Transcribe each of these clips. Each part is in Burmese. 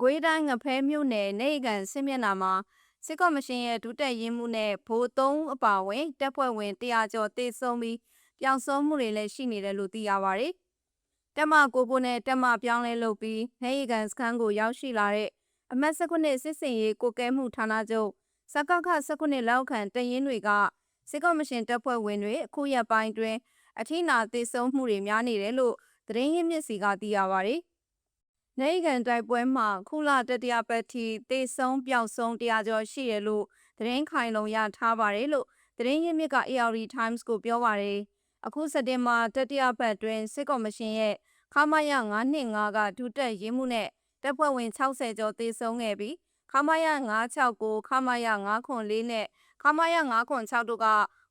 ကွေးတိုင်းငဖဲမြို့နယ်နေကန်စစ်မျက်နှာမှာစစ်ကော်မရှင်ရဲ့ဒုတက်ရင်မှုနဲ့ဗိုလ်သုံးအပါအဝင်တပ်ဖွဲ့ဝင်100ကျော်တေဆုံးပြီးပျောက်ဆုံးမှုတွေလည်းရှိနေတယ်လို့သိရပါတယ်။တက်မကိုကိုနဲ့တက်မပြောင်းလဲလုပ်ပြီးနေကန်စခန်းကိုရောက်ရှိလာတဲ့အမတ်စကွနစ်စစ်စင်ရေးကိုကဲမှုဌာနချုပ်စကခစကွနစ်လောက်ခံတရင်တွေကစစ်ကော်မရှင်တပ်ဖွဲ့ဝင်တွေအခုရက်ပိုင်းတွင်အထိနာတေဆုံးမှုတွေများနေတယ်လို့သတင်းရင်းမြစ်စီကသိရပါတယ်။ နေကန်တိုက်ပွဲမှာခုလတတိယပတ်ထိတေဆုံးပျောက်ဆုံးတရားကျော်ရှိတယ်လို့သတင်းခိုင်လုံရထားပါတယ်လို့သတင်းရင်းမြစ်က AR Times ကိုပြောပါတယ်။အခုစက်တင်ဘာတတိယပတ်တွင်စစ်ကော်မရှင်ရဲ့ခမာယ925ကဒုတက်ရင်းမှုနဲ့တပ်ဖွဲ့ဝင်60ကျော်သေဆုံးခဲ့ပြီးခမာယ969ခမာယ904နဲ့ခမာယ906တို့က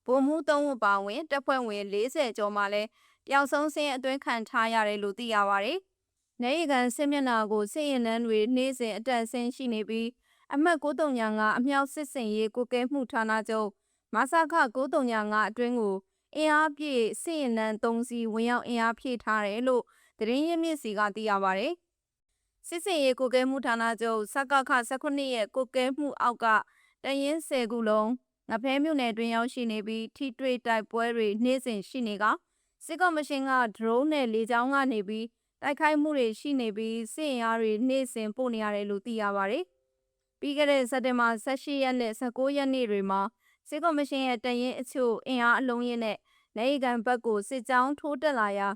ဗိုလ်မှူး3ဦးပါဝင်တပ်ဖွဲ့ဝင်40ကျော်မှလည်းပျောက်ဆုံးစင်းအတွင်းခံထားရတယ်လို့သိရပါတယ်။ နေကန်စစ်မျက်နှာကိုစစ်ရင်နှန်းတွေနေ့စဉ်အတက်ဆင်းရှိနေပြီးအမှတ်935အမြောက်စစ်စင်ရေးကိုကဲမှုဌာနချုပ်မဆခ935အတွင်းကိုအင်အားပြည့်စစ်ရင်နှန်း3စီဝင်ရောက်အင်အားဖြည့်ထားတယ်လို့သတင်းရင်းမြစ်စီကသိရပါတယ်။စစ်စင်ရေးကိုကဲမှုဌာနချုပ်စကခ19ရဲ့ကိုကဲမှုအောက်ကတရင်10ခုလုံးငဖဲမြို့နယ်တွင်ရောက်ရှိနေပြီးထိတွေ့တိုက်ပွဲတွေနေ့စဉ်ရှိနေကစစ်ကော်မရှင်က drone နဲ့လေကြောင်းကနေပြီး တိုက်ခိုက်မှုတွေရှိနေပြီးစစ်ရင်အားတွေနေ့စဉ်ပို့နေရတယ်လို့သိရပါတယ်။ပြီးခဲ့တဲ့စက်တင်ဘာ18ရက်နဲ့19ရက်နေ့တွေမှာစစ်ကော်မရှင်ရဲ့တရင်အချို့အင်အားအလုံးရင်းနဲ့နေကန်ဘက်ကိုစစ်ကြောင်းထိုးတက်လာရာ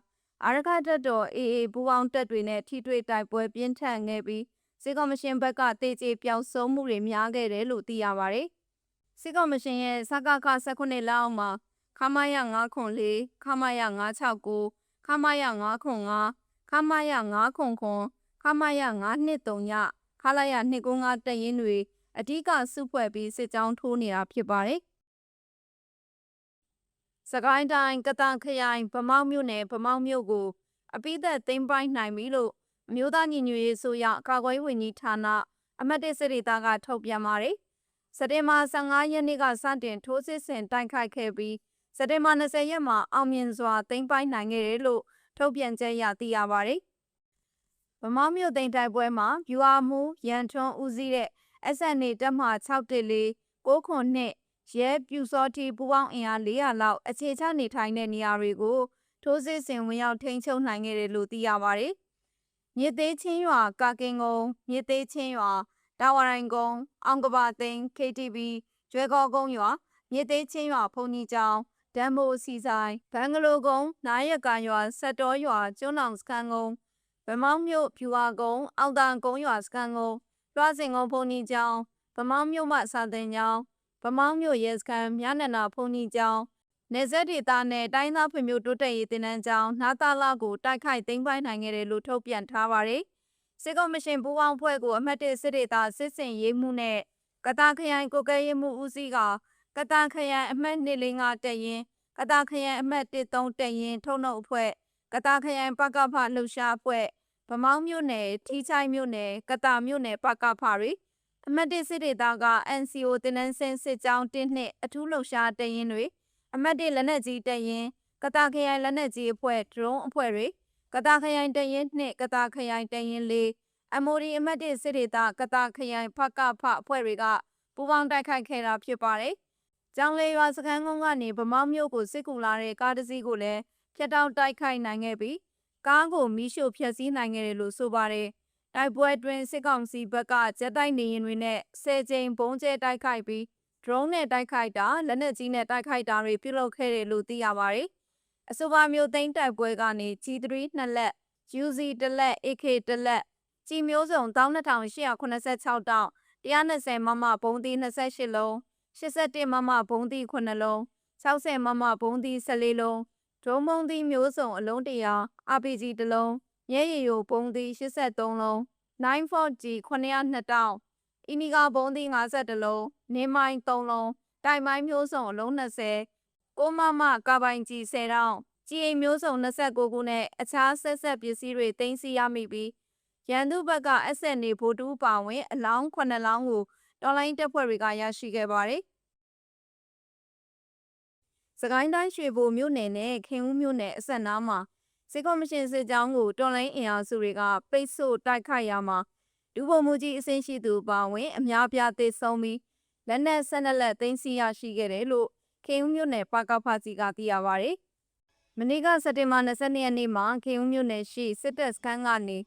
အာရခတပ်တော် AA ပူးပေါင်းတပ်တွေနဲ့ထိတွေ့တိုက်ပွဲပြင်းထန်ခဲ့ပြီးစစ်ကော်မရှင်ဘက်ကတေကျေပျောက်ဆုံးမှုတွေများခဲ့တယ်လို့သိရပါတယ်။စစ်ကော်မရှင်ရဲ့စကခ19လောက်မှာခမရ904ခမရ969ခမရ905 ခမရ909ခမရ923ညခလာရ295တပ်ရင်းတွေအဓိကစုဖွဲ့ပြီးစစ်ကြောင်းထိုးနေတာဖြစ်ပါတယ်။စကိုင်းတိုင်းကတန်ခရိုင်ဗမောက်မြို့နယ်ဗမောက်မြို့ကို အပိသက်သိမ်းပိုက်နိုင်ပြီလို့အမျိုးသားညီညွတ်ရေးဆိုရကာကွယ်ဝင်ကြီးဌာနအမတ်တစ်စစ်ဒေသကထုတ်ပြန်ပါတယ်။စက်တင်ဘာ15ရက်နေ့ကစတင်ထိုးစစ်ဆင်တိုက်ခိုက်ခဲ့ပြီးစက်တင်ဘာ20ရက်မှာအောင်မြင်စွာသိမ်းပိုက်နိုင်ခဲ့တယ်လို့ ထုတ်ပြန်ချက်ရသိရပါတယ်။ဗမောက်မြို့သိမ်းတိုက်ပွဲမှာဗျူဟာမူရန်ထွန်းဦးစီးတဲ့ SNA တပ်မှ614 6ခွန်နှစ်ရဲပြူစောတိပူပေါင်းအင်အား400လောက်အခြေချနေထိုင်တဲ့နေရာတွေကိုထိုးစစ်ဆင်ဝင်ရောက်ထိန်းချုပ်နိုင်ခဲ့တယ်လို့သိရပါတယ်။မြစ်သေးချင်းရွာကာကင်ကုန်းမြစ်သေးချင်းရွာတာဝရိုင်ကုန်းအောင်ကဘာသိန်း KTV ကျွဲကောကုန်းရွာမြစ်သေးချင်းရွာဖုန်ကြီးကျောင်း ဒမ်မိုစီဆိုင်ဘန်ဂလိုကုန်းနားရကရွာဆက်တော်ရွာကျွန်းအောင်စခန်းကုန်းဗမောင်းမြို့ဖြူဟာကုန်းအောက်တန်ကုန်းရွာစခန်းကုန်းလွှစင်ကုန်းဖုန်ကြီးကျောင်းဗမောင်းမြို့မှစာတင်ကျောင်းဗမောင်းမြို့ရဲစခန်းမြနနာဖုန်ကြီးကျောင်းနေဆက်ဒေသနဲ့တိုင်းသားဖွံ့ဖြိုးတိုးတက်ရေးတင်နန်းကျောင်းနာတာလာကိုတိုက်ခိုက်သိမ်းပိုက်နိုင်ခဲ့တယ်လို့ထုတ်ပြန်ထားပါတယ်။စစ်ကော်မရှင်ပူးပေါင်းဖွဲ့ကိုအမှတ်၁စစ်ဒေသစစ်စင်ရေးမှုနဲ့ကတာခရိုင်ကိုကဲရေးမှုဦးစီးက ကတာခရိုင်အမှတ်245တက်ရင်ကတာခရိုင်အမှတ်13တက်ရင် ထုံနှုတ်အဖွဲ့ကတာခရိုင်ပကဖလှူရှားအဖွဲ့ဗမောင်းမြို့နယ်ထီချိုင်မြို့နယ်ကတာမြို့နယ်ပကဖတွေအမတ်တစ်စစ်ဒေသက NCO တင်နန်းစင်စစ်ကြောင်းတင်းနှစ်အထူးလှုပ်ရှားတရင်တွေအမတ်တစ်လက်နက်ကြီးတရင်ကတာခရိုင်လက်နက်ကြီးအဖွဲ့ဒရုန်းအဖွဲ့တွေကတာခရိုင်တရင်နှစ်ကတာခရိုင်တရင်လေးအမိုဒီအမတ်တစ်စစ်ဒေသကတာခရိုင်ဖကဖအဖွဲ့တွေကပူးပေါင်းတိုက်ခိုက်ခဲ့တာဖြစ်ပါတယ်။ ကျောင်းလေးရွာစခန်းကုန်းကနေဗမောက်မြို့ကိုစစ်ကူလာတဲ့ကားတစ်စီးကိုလည်းဖျက်တောက်တိုက်ခိုက်နိုင်ခဲ့ပြီးကားကိုမီးရှို့ဖျက်ဆီးနိုင်ခဲ့တယ်လို့ဆိုပါတယ်။တိုက်ပွဲတွင်စစ်ကောင်စီဘက်ကဂျက်တိုက်နေရင်တွေနဲ့ဆယ်ကြိမ်ဘုံကျဲတိုက်ခိုက်ပြီး drone နဲ့တိုက်ခိုက်တာလက်နက်ကြီးနဲ့တိုက်ခိုက်တာတွေပြုလုပ်ခဲ့တယ်လို့သိရပါတယ်။အဆိုပါမျိုးသိန်းတိုက်ပွဲကနေ G3 နှစ်လက် UZ တစ်လက် AK တစ်လက်ကြီးမျိုးစုံ12886တောင်း120မမဘုံသီး28လုံး 81မမဘုံသီး9လုံး60မမဘုံသီး14လုံးဒုံးဘုံသီးမျိုးစုံအလုံး100 RPG တစ်လုံးရဲရည်ရိုပုံသီး83လုံး 94G 902တောင်းအီမီဂါဘုံသီး52လုံးနေမိုင်း3လုံးတိုင်မိုင်းမျိုးစုံအလုံး20ကိုမမကာပိုင်ကြီး10တောင်းကြည်အိမ်မျိုးစုံ29ခုနဲ့အခြားဆက်ဆက်ပစ္စည်းတွေတင်စီရမိပြီးရန်သူဘက်ကအဆက်နေဗိုလ်တူးပါဝင်အလောင်း9လောင်းကို တော်လိုင်းတပ်ဖွဲ့တွေကရရှိခဲ့ပါတယ်။စကိုင်းတိုင်းရွှေဘိုမြို့နယ်နဲ့ခင်ဦးမြို့နယ်အဆက်နားမှာစစ်ကော်မရှင်စစ်ကြောင်းကိုတော်လိုင်းအင်အားစုတွေကပိတ်ဆို့တိုက်ခိုက်ရမှာဒူဘုံမူကြီးအဆင့်ရှိသူပါဝင်အများပြားသေဆုံးပြီးလက်နက်ဆက်နက်လက်သိမ်းဆီးရရှိခဲ့တယ်လို့ခေဦးမြို့နယ်ပကဖစီကသိရပါဗျ။မနေ့ကစက်တင်ဘာ22ရက်နေ့မှာခေဦးမြို့နယ်ရှိစစ်တပ်စခန်းကနေ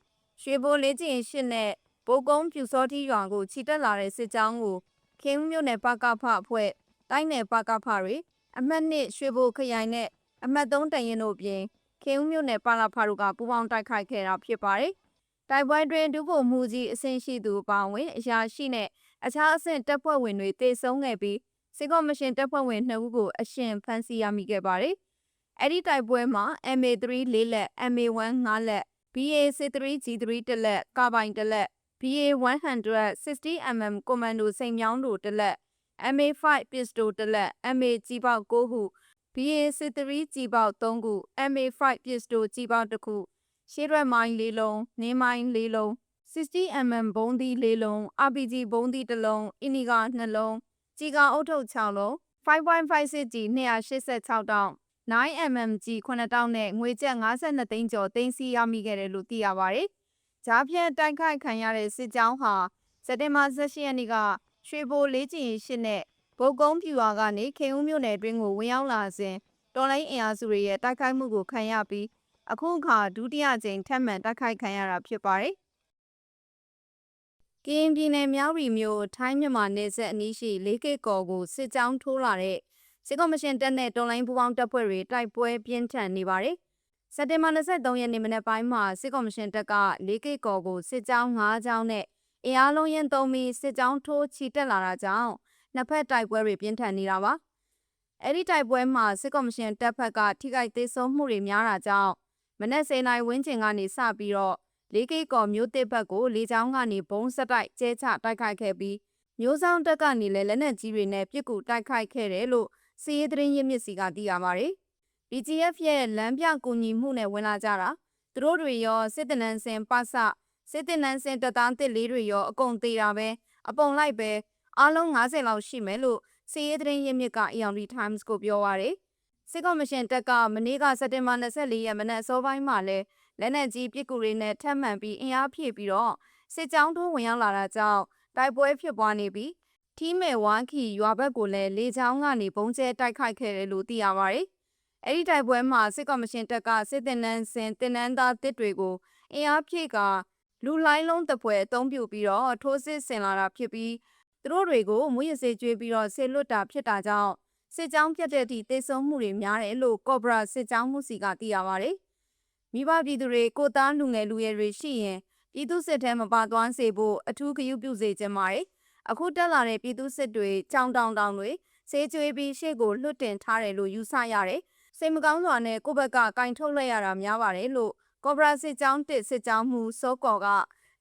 ရွှေဘိုလေးကျင်ရှစ်နဲ့ ဘိုကုန်းပြူစောတိရွာကိုခြိတက်လာတဲ့စစ်ကြောင်းကိုခေဦးမြို့နယ်ပကဖအဖွဲ့တိုင်းနယ်ပကဖတွေအမှတ်နှစ်ရွှေဘိုခရိုင်နဲ့အမှတ်3တရင်တို့ပြင်ခေဦးမြို့နယ်ပါလာဖတို့ကပူးပေါင်းတိုက်ခိုက်ခဲ့တာဖြစ်ပါတယ်။တိုက်ပွဲတွင်ဒုဗိုလ်မှူးကြီးအဆင့်ရှိသူအပါအဝင်အရာရှိနဲ့အခြားအဆင့်တပ်ဖွဲ့ဝင်တွေတေဆုံးခဲ့ပြီးစစ်ကော်မရှင်တပ်ဖွဲ့ဝင်2ဦးကိုအရှင်ဖမ်းဆီးရမိခဲ့ပါတယ်။အဲ့ဒီတိုက်ပွဲမှာ MA3 ၄လက် MA1 5လက် BA3 G3 တစ်လက်ကာပိုင်တစ်လက် BA100 60mm ကွန်မန်ဒိုစိန်မြောင်းတို့တစ်လက် MA5 ပစ္စတိုတစ်လက် MA ကြီးပေါက်9ခု BA3 ကြီးပေါက်3ခု MA5 ပစ္စတိုကြီးပေါက်1ခုရှေးရွက်မိုင်း၄လုံးနင်းမိုင်း၄လုံး 60mm ဘုံးသီး၄လုံး RPG ဘုံးသီး1လုံးအီနီကာ2လုံးကြီးကအုတ်ထုတ်6လုံး 5.56G 286တောင်း 9mmG 9တောင်းနဲ့ငွေကျပ်52သိန်းကျော်သိမ်းဆည်းရမိခဲ့တယ်လို့သိရပါတယ်။ ဂျားဖြတ်တိုက်ခိုက်ခံရတဲ့စစ်ကြောင်းဟာစက်တင်ဘာ18ရက်နေ့ကရွှေဘိုလေးကျင်ရှိနဲ့ဗုတ်ကုန်းပြူရွာကနေခေဦးမြို့နယ်အတွင်းကိုဝင်ရောက်လာစဉ်တော်လိုင်းအင်အားစုတွေရဲ့တိုက်ခိုက်မှုကိုခံရပြီးအခုအခါဒုတိယကြိမ်ထပ်မံတိုက်ခိုက်ခံရတာဖြစ်ပါတယ်။ကရင်ပြည်နယ်မြောက်ရီမြို့ထိုင်းမြန်မာနယ်စပ်အနီးရှိလေးကိတ်ကော်ကိုစစ်ကြောင်းထိုးလာတဲ့စစ်ကော်မရှင်တပ်နဲ့တော်လိုင်းပူးပေါင်းတပ်ဖွဲ့တွေတိုက်ပွဲပြင်းထန်နေပါတယ်။ စက်တင်ဘာ23ရက်နေ့မနက်ပိုင်းမှာစစ်ကော်မရှင်တပ်ကလေးကိတ်ကော်ကိုစစ်ကြောင်း၅ကြောင်းနဲ့အင်အားလုံးရင်သုံးပြီးစစ်ကြောင်းထိုးချီတက်လာတာကြောင့်နှစ်ဖက်တိုက်ပွဲတွေပြင်းထန်နေတာပါ။အဲ့ဒီတိုက်ပွဲမှာစစ်ကော်မရှင်တပ်ဖက်ကထိခိုက်သေးဆုံးမှုတွေများတာကြောင့်မနက်10:00နာရီဝန်းကျင်ကနေစပြီးတော့လေးကိတ်ကော်မျိုးတစ်ဘက်ကိုလေကြောင်းကနေဘုံဆက်တိုက်ကျဲချတိုက်ခိုက်ခဲ့ပြီးမျိုးဆောင်တက်ကနေလည်းလက်နက်ကြီးတွေနဲ့ပြစ်ကူတိုက်ခိုက်ခဲ့တယ်လို့စီးရဲသတင်းရင်းမြစ်စီကသိရပါတယ်။ BGF ရဲ့လမ်းပြကူညီမှုနဲ့ဝင်လာကြတာသူတို့တွေရောစစ်တနန်းစင်ပစစစ်တနန်းစင်တပ်သားတစ်လေးတွေရောအကုန်သေးတာပဲအပုံလိုက်ပဲအားလုံး90လောက်ရှိမယ်လို့စီးရဲသတင်းရင်းမြစ်က AOD Times ကိုပြောပါရယ်စစ်ကော်မရှင်တပ်ကမနေ့ကစက်တင်ဘာ24ရက်မနက်စောပိုင်းမှာလဲလက်နက်ကြီးပစ်ကူတွေနဲ့ထပ်မံပြီးအင်အားဖြည့်ပြီးတော့စစ်ကြောင်းထိုးဝင်ရောက်လာတာကြောင့်တိုက်ပွဲဖြစ်ပွားနေပြီးထီးမဲဝါခီရွာဘက်ကိုလည်းလေကြောင်းကနေဘုံကျဲတိုက်ခိုက်ခဲ့တယ်လို့သိရပါတယ်။ အဲ့ဒီတိုက်ပွဲမှာစစ်ကော်မရှင်တပ်ကစစ်တင်နန်းစင်တင်နန်းသားတစ်တွေကိုအင်အားဖြည့်ကလူလိုင်းလုံးတပွဲအုံပြုပြီးတော့ထိုးစစ်ဆင်လာတာဖြစ်ပြီးသူတို့တွေကိုမွေးရစေကျွေးပြီးတော့ဆေလွတ်တာဖြစ်တာကြောင့်စစ်ကြောင်းပြတ်တဲ့အထိတိတ်ဆုံးမှုတွေများတယ်လို့ကော့ဘရာစစ်ကြောင်းမှုစီကသိရပါတယ်။မိဘပြည်သူတွေကိုသားလူငယ်လူရဲတွေရှိရင်ပြည်သူစစ်ထဲမပါသွားစေဖို့အထူးဂရုပြုစေချင်ပါတယ်။အခုတက်လာတဲ့ပြည်သူစစ်တွေကြောင်တောင်တောင်တွေစေးကျွေးပြီးရှေ့ကိုလွတ်တင်ထားတယ်လို့ယူဆရတယ်။ စိတ်မကောင်းစွာနဲ့ကိုယ့်ဘက်ကကင်ထုတ်လိုက်ရတာများပါတယ်လို့ကော့ဘရာစစ်ကြောင်းတစ်စစ်ကြောင်းမှုစောကော်က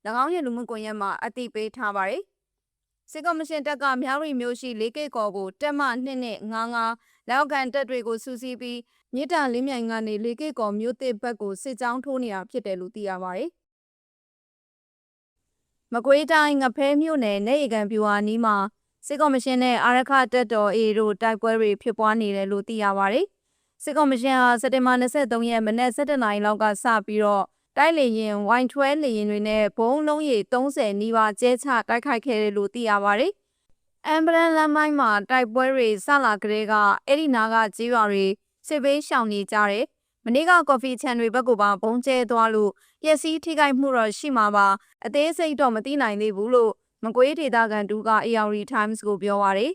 ၎င်းရဲ့လူမှုကွန်ရက်မှာအတိပေးထားပါတယ်။စစ်ကော်မရှင်တပ်ကမြောက်ရီမျိုးရှိလေးကိတ်ကော်ကိုတက်မနှစ်နဲ့ငါးငါးလောက်ကန်တပ်တွေကိုစူးစီးပြီးမြစ်တာလင်းမြိုင်ကနေလေးကိတ်ကော်မျိုးတစ်ဘက်ကိုစစ်ကြောင်းထိုးနေတာဖြစ်တယ်လို့သိရပါတယ်။မကွေးတိုင်းငဖဲမြို့နယ်နေရီကန်ပြူဟာနီးမှာစစ်ကော်မရှင်နဲ့အာရခတပ်တော် A တို့တိုက်ပွဲတွေဖြစ်ပွားနေတယ်လို့သိရပါတယ်။ စစ်ကော်မရှင်ဟာစက်တင်ဘာ23ရက်မနက်7:00နာရီလောက်ကစပြီးတော့တိုက်လေရင် Y12 လေရင်တွေနဲ့ဘုံလုံးရီ30နီးပါးကျဲချတိုက်ခိုက်ခဲ့တယ်လို့သိရပါတယ်။အမ်ဘရန်လမ်းမိုင်းမှာတိုက်ပွဲတွေဆလာကလေးကအဲ့ဒီနာကကြီးရွာတွေစစ်ဘေးရှောင်နေကြတယ်။မနေ့ကကော်ဖီချန်တွေဘက်ကိုပါဘုံကျဲသွားလို့ပျက်စီးထိခိုက်မှုတော့ရှိမှာပါအသေးစိတ်တော့မသိနိုင်သေးဘူးလို့မကွေးဒေသခံတူက ARD Times ကိုပြောပါရယ်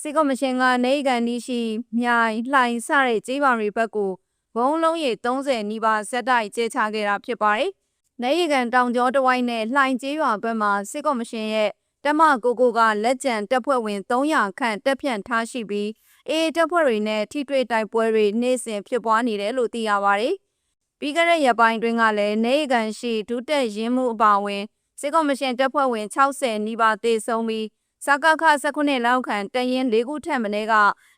စစ်ကော်မရှင်ကနေကန်နီးရှိမြိုင်လှိုင်စတဲ့ကြေးပါတွေဘက်ကိုဘုံလုံးရီ30နီးပါးဇက်တိုက်ကျဲချခဲ့တာဖြစ်ပါတယ်။နေရီကန်တောင်ကျောတဝိုင်းနဲ့လှိုင်ကျေးရွာဘက်မှာစစ်ကော်မရှင်ရဲ့တမကိုကိုကလက်ကျန်တပ်ဖွဲ့ဝင်300ခန့်တက်ဖြန့်ထားရှိပြီးအေးတပ်ဖွဲ့တွေနဲ့ထိတွေ့တိုက်ပွဲတွေနေ့စဉ်ဖြစ်ပွားနေတယ်လို့သိရပါတယ်။ပြီးခဲ့တဲ့ရက်ပိုင်းတွင်ကလည်းနေရီကန်ရှိဒုတက်ရင်းမှုအပါအဝင်စစ်ကော်မရှင်တပ်ဖွဲ့ဝင်60နီးပါးသေဆုံးပြီး စကခ19လောက်ခန့်တရင်၄ခုထက်မနည်းက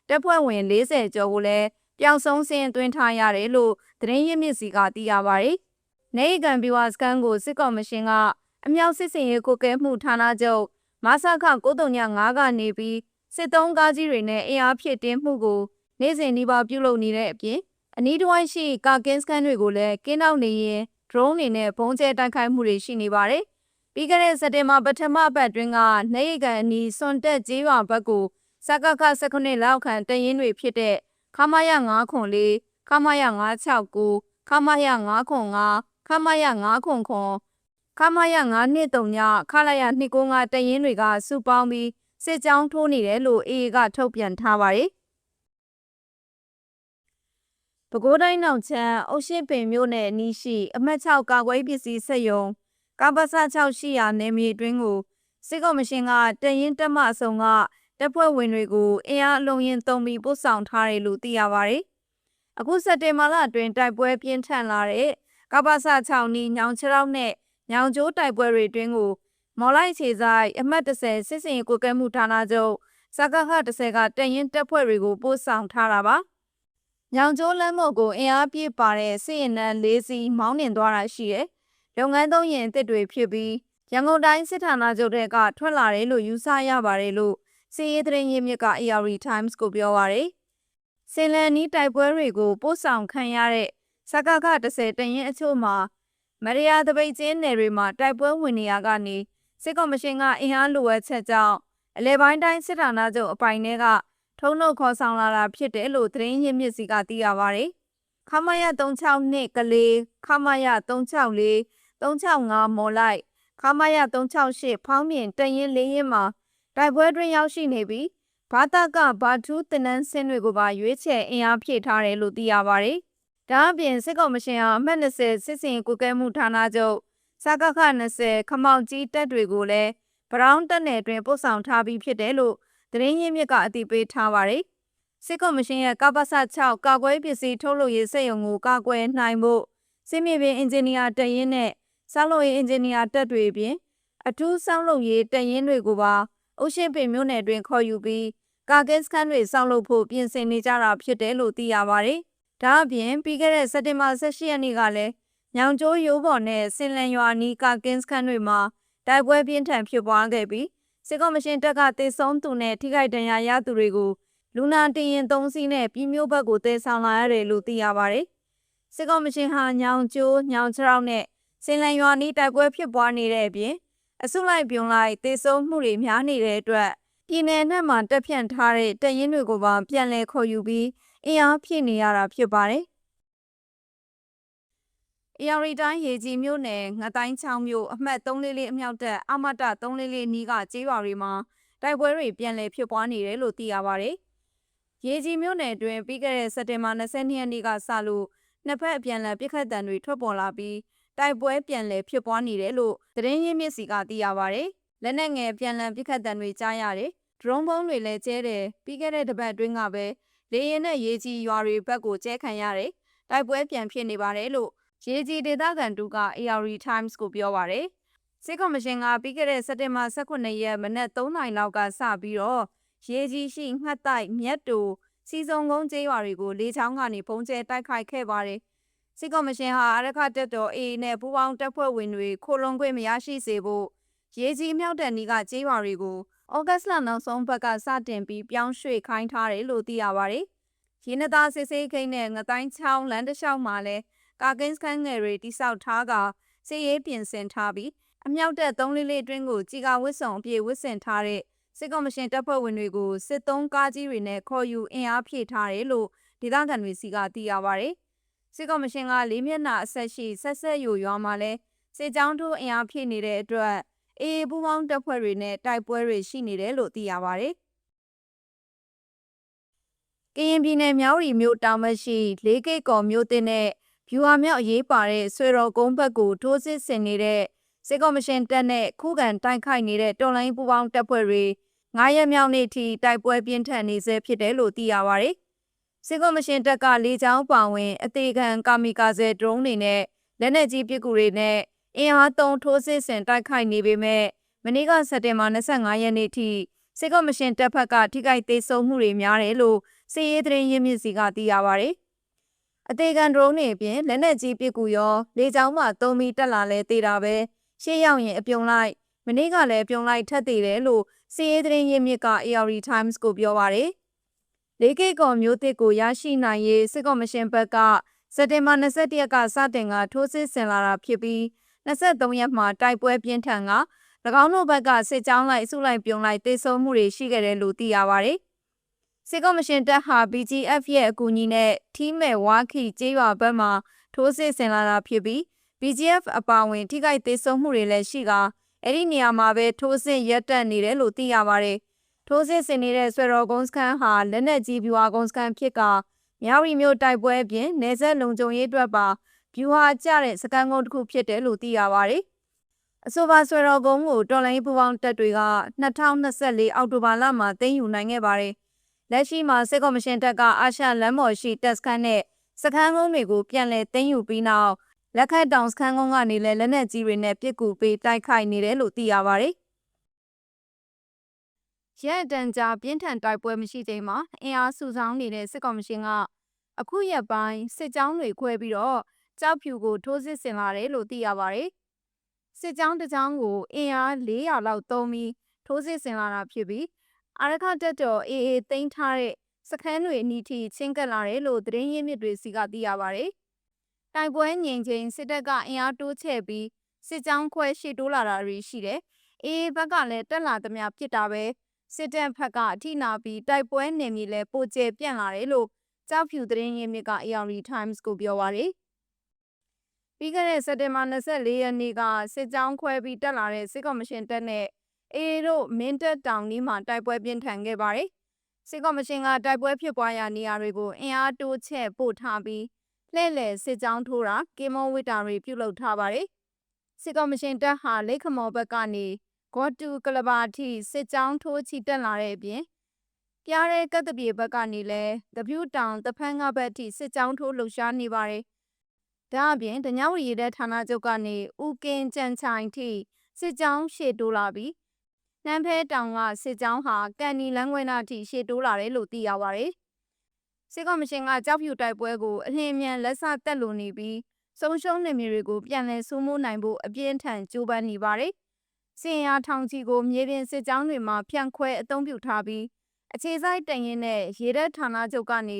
တပ်ဖွဲ့ဝင်40ကျော်ကိုလည်းပျောက်ဆုံးစင်းသွင်းထားရတယ်လို့သတင်းရင်းမြစ်စီကသိရပါတယ်။နေကန်ဘီဝါစကန်ကိုစစ်ကော်မရှင်ကအမြောက်စစ်စင်ရေးကိုကဲမှုဌာနချုပ်မဆခ935ကနေပြီးစစ်သုံးကားကြီးတွေနဲ့အင်အားဖြည့်တင်းမှုကိုနေ့စဉ်နှီးပါပြုလုပ်နေတဲ့အပြင်အနီးတစ်ဝိုင်းရှိကာကင်းစကန်တွေကိုလည်းကင်းနောက်နေရင် drone တွေနဲ့ဘုံကျဲတိုက်ခိုက်မှုတွေရှိနေပါတယ်။ ပြီးခဲ့တဲ့စက်တင်ဘာပထမပတ်တွင်ကနေရီကန်အနီးစွန်တက်ကျေးရွာဘက်ကိုစကခ19လောက်ခံတရင်တွေဖြစ်တဲ့ခမရ9ခွန်4ခမရ969ခမရ905ခမရ9ခွန်ခွန်ခမရ9နှစ်3ညခလာရ295တရင်တွေကစုပေါင်းပြီးစစ်ကြောင်းထိုးနေတယ်လို့အေအေကထုတ်ပြန်ထားပါတယ်ပဲခူးတိုင်းနောက်ချမ်းအုတ်ရှိပင်မြို့နယ်အနီးရှိအမှတ်6ကာကွယ်ပစ္စည်းစက်ရုံ ကပ္ပစ6ရှိရာနယ်မြေအတွင်းကိုစစ်ကော်မရှင်ကတရင်တက်မအစုံကတပ်ဖွဲ့ဝင်တွေကိုအင်အားအလုံးရင်သုံးပြီးပို့ဆောင်ထားတယ်လို့သိရပါတယ်။အခုစက်တင်ဘာလအတွင်းတိုက်ပွဲပြင်းထန်လာတဲ့ကပ္ပစ6နီးညောင်ချောင်းနဲ့ညောင်ကျိုးတိုက်ပွဲတွေအတွင်းကိုမော်လိုက်ခြေဆိုင်အမှတ်30စစ်စင်ကိုကဲမှုဌာနချုပ်စကခ30ကတရင်တပ်ဖွဲ့တွေကိုပို့ဆောင်ထားတာပါ။ညောင်ကျိုးလမ်းမော်ကိုအင်အားပြည့်ပါတဲ့စစ်ရင်နန်း၄စီးမောင်းနှင်သွားတာရှိတယ်။ လုပ်ငန်းသုံးရင်အစ်စ်တွေဖြစ်ပြီးရန်ကုန်တိုင်းစစ်ဌာနချုပ်တဲ့ကထွက်လာတယ်လို့ယူဆရပါတယ်လို့စီရေးသတင်းရင်းမြစ်က AR Times ကိုပြောပါရယ်စင်လန်နီးတိုက်ပွဲတွေကိုပို့ဆောင်ခံရတဲ့စကခ30တရင်အချို့မှာမရယာတပိတ်ချင်းနယ်တွေမှာတိုက်ပွဲဝင်နေရကနေစစ်ကော်မရှင်ကအင်အားလိုအပ်ချက်ကြောင့်အလဲပိုင်းတိုင်းစစ်ဌာနချုပ်အပိုင်ထဲကထုံးနှုတ်ခေါ်ဆောင်လာတာဖြစ်တယ်လို့သတင်းရင်းမြစ်စီကသိရပါရယ်ခမရ36ကလေးခမရ364 365မော်လိုက်ခမရ368ဖောင်းမြင်တရင်လေးရင်မှာတိုက်ပွဲတွင်ရောက်ရှိနေပြီးဘာသာကဘာထူးတင်နန်းစင်းတွေကိုပါရွေးချယ်အင်အားဖြည့်ထားတယ်လို့သိရပါတယ်။ဒါအပြင်စစ်ကော်မရှင်ဟာအမှတ်20စစ်စင်ကုကဲမှုဌာနချုပ်စကခ20ခမောက်ကြီးတပ်တွေကိုလည်းဘရောင်းတပ်နယ်တွင်ပို့ဆောင်ထားပြီးဖြစ်တယ်လို့သတင်းရင်းမြစ်ကအသိပေးထားပါတယ်။စစ်ကော်မရှင်ရဲ့ကပ္ပစ6ကာကွယ်ပစ္စည်းထုတ်လုပ်ရေးစက်ရုံကိုကာကွယ်နိုင်ဖို့စစ်မြေပြင်အင်ဂျင်နီယာတရင်နဲ့ စောက်လုပ်ရေးအင်ဂျင်နီယာတပ်တွေအပြင်အထူးစောက်လုပ်ရေးတရင်တွေကိုပါအုတ်ရှင်းပင်မြို့နယ်တွင်ခေါ်ယူပြီးကာကက်စခန်းတွေစောက်လုပ်ဖို့ပြင်ဆင်နေကြတာဖြစ်တယ်လို့သိရပါတယ်။ဒါအပြင်ပြီးခဲ့တဲ့စက်တင်ဘာ18ရက်နေ့ကလည်းညောင်ကျိုးရိုးပေါ်နဲ့စင်လန်ရွာနီးကာကင်းစခန်းတွေမှာတိုက်ပွဲပြင်းထန်ဖြစ်ပွားခဲ့ပြီးစစ်ကော်မရှင်တပ်ကတေဆုံးသူနဲ့ထိခိုက်ဒဏ်ရာရသူတွေကိုလူနာတင်ရင်၃စီးနဲ့ပြည်မျိုးဘက်ကိုတည်ဆောင်လာရတယ်လို့သိရပါတယ်။စစ်ကော်မရှင်ဟာညောင်ကျိုးညောင်ချောင်းနဲ့ စင်လန်ရွာနီးတိုက်ပွဲဖြစ်ပွားနေတဲ့အပြင်အစုလိုက်ပြုံလိုက်တေဆုံးမှုတွေများနေတဲ့အတွက်ပြည်내နဲ့မှတက်ဖြန့်ထားတဲ့တရင်တွေကိုပါပြန်လည်ခေါ်ယူပြီးအင်အားဖြည့်နေရတာဖြစ်ပါတယ်။အေရီတိုင်းရေကြီးမြို့နယ်ငတိုင်းချောင်းမြို့အမှတ်344အမြောက်တပ်အမတ344နီးကကျေးရွာတွေမှာတိုက်ပွဲတွေပြန်လည်ဖြစ်ပွားနေတယ်လို့သိရပါတယ်။ရေကြီးမြို့နယ်အတွင်းပြီးခဲ့တဲ့စက်တင်ဘာ22ရက်နေ့ကစလို့နှစ်ဖက်အပြန်အလှန်ပစ်ခတ်တံတွေထွက်ပေါ်လာပြီး တိုက်ပွဲပြန်လည်ဖြစ်ပွားနေတယ်လို့သတင်းရင်းမြစ်စီကသိရပါဗျ။လက်နက်ငယ်ပြန်လည်ပစ်ခတ်တံတွေကြားရတယ်။ drone ဘုံတွေလည်းကျဲတယ်။ပြီးခဲ့တဲ့တပတ်အတွင်းကပဲလေရင်နဲ့ရေကြီးရွာတွေဘက်ကိုကျဲခံရတယ်။တိုက်ပွဲပြန်ဖြစ်နေပါတယ်လို့ရေကြီးဒေသခံတူက AR Times ကိုပြောပါဗျ။စစ်ကော်မရှင်ကပြီးခဲ့တဲ့စက်တင်ဘာ18ရက်မနက်3နာရီလောက်ကစပြီးတော့ရေကြီးရှိငှက်တိုက်မြက်တူစီစုံကုန်းကျေးရွာတွေကိုလေချောင်းကနေပုံကျဲတိုက်ခိုက်ခဲ့ပါတယ် စစ်ကော်မရှင်ဟာအရခတက်တော် AA နဲ့ပူးပေါင်းတပ်ဖွဲ့ဝင်တွေခိုလုံခွင့်မရရှိစေဖို့ရေကြီးမြောက်တဲ့နီးကကျေးရွာတွေကိုဩဂတ်လနောက်ဆုံးဘက်ကစတင်ပြီးပြောင်းရွှေ့ခိုင်းထားတယ်လို့သိရပါတယ်။ရင်းနှသားစစ်စေးခိန်းနဲ့ငတိုင်းချောင်းလမ်းတစ်လျှောက်မှာလည်းကာကင်းစခန်းငယ်တွေတိစောက်ထားကစစ်ရေးပြင်ဆင်ထားပြီးအမြောက်တက်3လေးလေးအတွင်းကိုကြီးကဝစ်စုံအပြည့်ဝစ်ဆင်ထားတဲ့စစ်ကော်မရှင်တပ်ဖွဲ့ဝင်တွေကိုစစ်သုံးကားကြီးတွေနဲ့ခေါ်ယူအင်အားဖြည့်ထားတယ်လို့ဒေသခံတွေစီကသိရပါတယ်။ စစ်ကော်မရှင်ကလေးမျက်နှာအဆက်ရှိဆက်ဆက်ယူရွာမှာလဲစစ်ကြောင်းထိုးအင်အားဖြည့်နေတဲ့အတွက်အေးပူပေါင်းတပ်ဖွဲ့တွေနဲ့တိုက်ပွဲတွေရှိနေတယ်လို့သိရပါတယ်။ကရင်ပြည်နယ်မြောက်ရီမြို့တောင်မရှိလေးကိတ်ကော်မြို့တင်နဲ့ဗျူဟာမြောက်အရေးပါတဲ့ဆွေတော်ကုန်းဘက်ကိုထိုးစစ်ဆင်နေတဲ့စစ်ကော်မရှင်တပ်နဲ့ခုခံတိုက်ခိုက်နေတဲ့တော်လိုင်းပူပေါင်းတပ်ဖွဲ့တွေ9ရက်မြောက်နေ့ထိတိုက်ပွဲပြင်းထန်နေဆဲဖြစ်တယ်လို့သိရပါတယ်။ စစ်ကော်မရှင်တပ်ကလေကြောင်းပါဝင် အသေးခံကာမီကာဇယ်ဒရုန်းတွေနဲ့လက်နက်ကြီးပစ်ကူတွေနဲ့အင်အားသုံးထိုးစစ်ဆင်တိုက်ခိုက်နေပေမဲ့မနေ့ကစက်တင်ဘာ25ရက်နေ့ထိစစ်ကော်မရှင်တပ်ဖက်ကထိခိုက်သေးဆုံးမှုတွေများတယ်လို့စစ်ရေးသတင်းရင်းမြစ်စီကသိရပါဗျ။အသေးခံဒရုန်းတွေအပြင်လက်နက်ကြီးပစ်ကူရောလေကြောင်းမှသုံးပြီးတက်လာလဲသေးတာပဲရှေ့ရောက်ရင်အပြုံလိုက်မနေ့ကလည်းပြုံလိုက်ထက်သေးတယ်လို့စစ်ရေးသတင်းရင်းမြစ်က AR Times ကိုပြောပါဗျ။ လေးကိတ်ကော်မျိုးသစ်ကိုရရှိနိုင်ရေးစစ်ကော်မရှင်ဘက်ကစက်တင်ဘာ21ရက်ကစတင်ကထိုးစစ်ဆင်လာတာဖြစ်ပြီး23ရက်မှာတိုက်ပွဲပြင်းထန်က၎င်းတို့ဘက်ကစစ်ကြောင်းလိုက်အစုလိုက်ပြုံလိုက်တိုက်ဆုံမှုတွေရှိခဲ့တယ်လို့သိရပါတယ်။စစ်ကော်မရှင်တပ်ဟာ BGF ရဲ့အကူအညီနဲ့ထီးမဲ့ဝါခီကျေးရွာဘက်မှထိုးစစ်ဆင်လာတာဖြစ်ပြီး BGF အပါအဝင် ထိခိုက်တိုက်ဆုံမှုတွေလည်းရှိကအဲ့ဒီနေရာမှာပဲထိုးစစ်ရပ်တန့်နေတယ်လို့သိရပါတယ်။ ထိုးစစ်ဆင်နေတဲ့ဆွေတော်ကုန်းစခန်းဟာလက်နက်ကြီးဗျူဟာကုန်းစခန်းဖြစ်ကမြဝတီမြို့တိုက်ပွဲအပြင်နေဆက်လုံခြုံရေးအတွက်ပါဗျူဟာကျတဲ့စကန်ကုန်းတစ်ခုဖြစ်တယ်လို့သိရပါတယ်။အဆိုပါဆွေတော်ကုန်းကိုတော်လိုင်းပူပေါင်းတပ်တွေက2024အောက်တိုဘာလမှာသိမ်းယူနိုင်ခဲ့ပါတယ်။လက်ရှိမှာစစ်ကော်မရှင်တပ်ကအာရှလမ်းမော်ရှိတပ်စခန်းနဲ့စခန်းကုန်းတွေကိုပြန်လည်သိမ်းယူပြီးနောက်လက်ခတ်တောင်စခန်းကုန်းကနေလည်းလက်နက်ကြီးတွေနဲ့ပစ်ကူပေးတိုက်ခိုက်နေတယ်လို့သိရပါတယ်။ ရဲတန်ကြာပြင်းထန်တိုက်ပွဲမရှိချိန်မှာအင်အားစုဆောင်နေတဲ့စစ်ကောင်မရှင်ကအခုရက်ပိုင်းစစ်ကြောင်းတွေခွဲပြီးတော့ကြောက်ဖြူကိုထိုးစစ်ဆင်လာတယ်လို့သိရပါတယ်။စစ်ကြောင်းတစ်ကြောင်းကိုအင်အား400လောက်သုံးပြီးထိုးစစ်ဆင်လာတာဖြစ်ပြီးအာရခတက်တော်အေးအေးသိမ်းထားတဲ့စခန်းတွေအနီးထိချင်းကပ်လာတယ်လို့သတင်းရင်းမြစ်တွေစီကသိရပါတယ်။တိုက်ပွဲငြိမ်ချိန်စစ်တပ်ကအင်အားတိုးချဲ့ပြီးစစ်ကြောင်းခွဲရှေ့တိုးလာတာတွေရှိတယ်။အေးဘက်ကလည်းတက်လာသမျှဖြစ်တာပဲ စစ်တပ်ဘက်ကအထိနာပြီးတိုက်ပွဲနေမြေလဲပိုကျပြန့်လာတယ်လို့ကြောက်ဖြူသတင်းရင်းမြစ်က ARD Times ကိုပြောပါရယ်ပြီးခဲ့တဲ့စက်တင်ဘာ24ရက်နေ့ကစစ်ကြောင်းခွဲပြီးတက်လာတဲ့စစ်ကော်မရှင်တပ်နဲ့အေတို့မင်းတပ်တောင်နီးမှာတိုက်ပွဲပြင်းထန်ခဲ့ပါတယ်စစ်ကော်မရှင်ကတိုက်ပွဲဖြစ်ပွားရာနေရာတွေကိုအင်အားတိုးချဲ့ပို့ထားပြီးလှည့်လည်စစ်ကြောင်းထိုးတာကင်မွန်ဝိတာတွေပြုလုပ်ထားပါတယ်စစ်ကော်မရှင်တပ်ဟာလိတ်ခမော်ဘက်ကနေ ဂေါ်တူကလဘာထိစစ်ကြောင်းထိုးချီတက်လာတဲ့အပြင်ပြားတဲ့ကတ်တပြေဘက်ကနေလဲတပြူတောင်တဖန်းငါဘက်ထိစစ်ကြောင်းထိုးလှုပ်ရှားနေပါတယ်။ဒါအပြင်တညဝရီရဲဌာနချုပ်ကနေဦးကင်းကြံချိုင်ထိစစ်ကြောင်းရှေ့တိုးလာပြီးနန်းဖဲတောင်ကစစ်ကြောင်းဟာကန်နီလန်းခွဲနာထိရှေ့တိုးလာတယ်လို့သိရပါတယ်။စစ်ကော်မရှင်ကကြောက်ဖြူတိုက်ပွဲကိုအလင်းမြန်လက်စတက်လို့နေပြီးဆုံးရှုံးနေမြေတွေကိုပြန်လည်စိုးမိုးနိုင်ဖို့အပြင်းထန်ကြိုးပမ်းနေပါတယ်။ စင်ရထောင်ချီကိုမြေပြင်စစ်ကြောင်းတွေမှာဖြန့်ခွဲအသုံးပြုထားပြီးအခြေစိုက်တန်ရင်နဲ့ရေတပ်ဌာနချုပ်ကနေ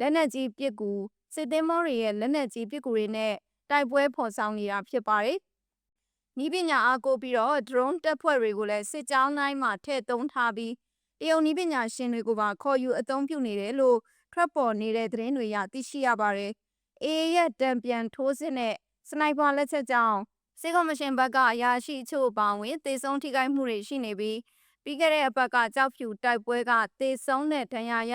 လက်နက်ကြီးပစ်ကူစစ်သည်မောတွေရဲ့လက်နက်ကြီးပစ်ကူတွေနဲ့တိုက်ပွဲဖော်ဆောင်နေတာဖြစ်ပါတယ်။နီးပညာအားကိုပြီးတော့ drone တပ်ဖွဲ့တွေကိုလည်းစစ်ကြောင်းတိုင်းမှာထည့်သွင်းထားပြီးတရုတ်နီးပညာရှင်တွေကိုပါခေါ်ယူအသုံးပြုနေတယ်လို့ထွက်ပေါ်နေတဲ့သတင်းတွေရသိရှိရပါတယ်။ AA ရဲ့တံပြန်ထိုးစစ်နဲ့စနိုက်ပါလက်ချက်ကြောင့် စစ်ကော်မရှင်ဘက်ကအရာရှိချို့အပါအဝင်သေဆုံးထိခိုက်မှုတွေရှိနေပြီးပြီးခဲ့တဲ့အပတ်ကကြောက်ဖြူတိုက်ပွဲကသေဆုံးတဲ့ဒဏ်ရာရ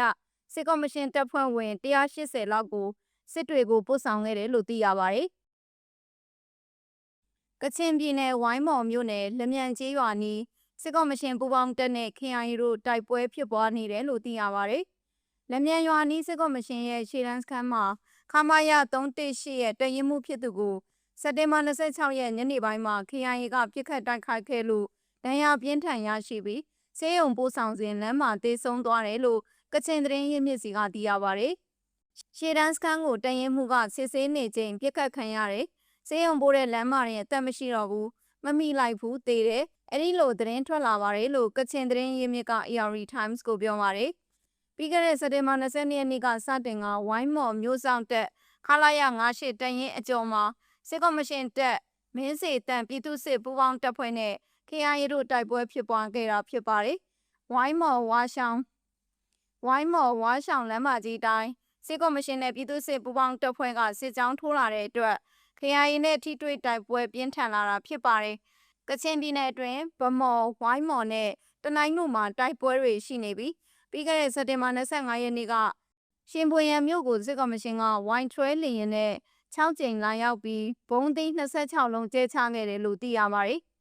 စစ်ကော်မရှင်တပ်ဖွဲ့ဝင်180လောက်ကိုစစ်တွေကိုပို့ဆောင်ခဲ့တယ်လို့သိရပါတယ်။ကချင်ပြည်နယ်ဝိုင်းမော်မြို့နယ်လမြန်ကျေးရွာနီးစစ်ကော်မရှင်ပူးပေါင်းတပ်နဲ့ KIA တို့တိုက်ပွဲဖြစ်ပွားနေတယ်လို့သိရပါတယ်။လမြန်ရွာနီးစစ်ကော်မရှင်ရဲ့ရှေ့တန်းစခန်းမှာခမာယ318ရဲ့တရင်မှုဖြစ်သူကို စက်တင်ဘာ26ရက်ညနေပိုင်းမှာ KIA ကပြစ်ခတ်တိုက်ခိုက်ခဲ့လို့ဒဏ်ရာပြင်းထန်ရရှိပြီးဆေးရုံပို့ဆောင်စဉ်လမ်းမှာတေဆုံးသွားတယ်လို့ကချင်သတင်းရင်းမြစ်စီကသိရပါဗျ။ရှေ့တန်းစခန်းကိုတရင်မှုကစစ်ဆေးနေချိန်ပြစ်ခတ်ခံရတယ်။ဆေးရုံပို့တဲ့လမ်းမရင်အသက်မရှိတော့ဘူး။မမိလိုက်ဘူးတေးတယ်။အဲ့ဒီလိုသတင်းထွက်လာပါတယ်လို့ကချင်သတင်းရင်းမြစ်က ARD Times ကိုပြောပါတယ်။ပြီးခဲ့တဲ့စက်တင်ဘာ20ရက်နေ့ကစတင်ကဝိုင်းမော်မျိုးဆောင်တက်ခလာရ98တရင်အကျော်မှာ စစ်ကော်မရှင်တပ်မင်းစေတန်ပြည်သူစစ်ပူးပေါင်းတပ်ဖွဲ့နဲ့ KIA တို့တိုက်ပွဲဖြစ်ပွားခဲ့တာဖြစ်ပါတယ်။ဝိုင်းမော်ဝါရှောင်းဝိုင်းမော်ဝါရှောင်းလမ်းမကြီးတိုင်းစစ်ကော်မရှင်နဲ့ပြည်သူစစ်ပူးပေါင်းတပ်ဖွဲ့ကစစ်ကြောင်းထိုးလာတဲ့အတွက် KIA နဲ့ထိတွေ့တိုက်ပွဲပြင်းထန်လာတာဖြစ်ပါတယ်။ကချင်ပြည်နယ်အတွင်းဗမော်ဝိုင်းမော်နဲ့တနိုင်းတို့မှာတိုက်ပွဲတွေရှိနေပြီးပြီးခဲ့တဲ့စက်တင်ဘာ25ရက်နေ့ကရှင်ပွေရန်မြို့ကိုစစ်ကော်မရှင်ကဝိုင်းထွဲလျင်နဲ့ 6ကြိမ်လာရောက်ပြီးဘုံသိန်း26လုံးကျဲချခဲ့တယ်လို့သိရပါတယ်။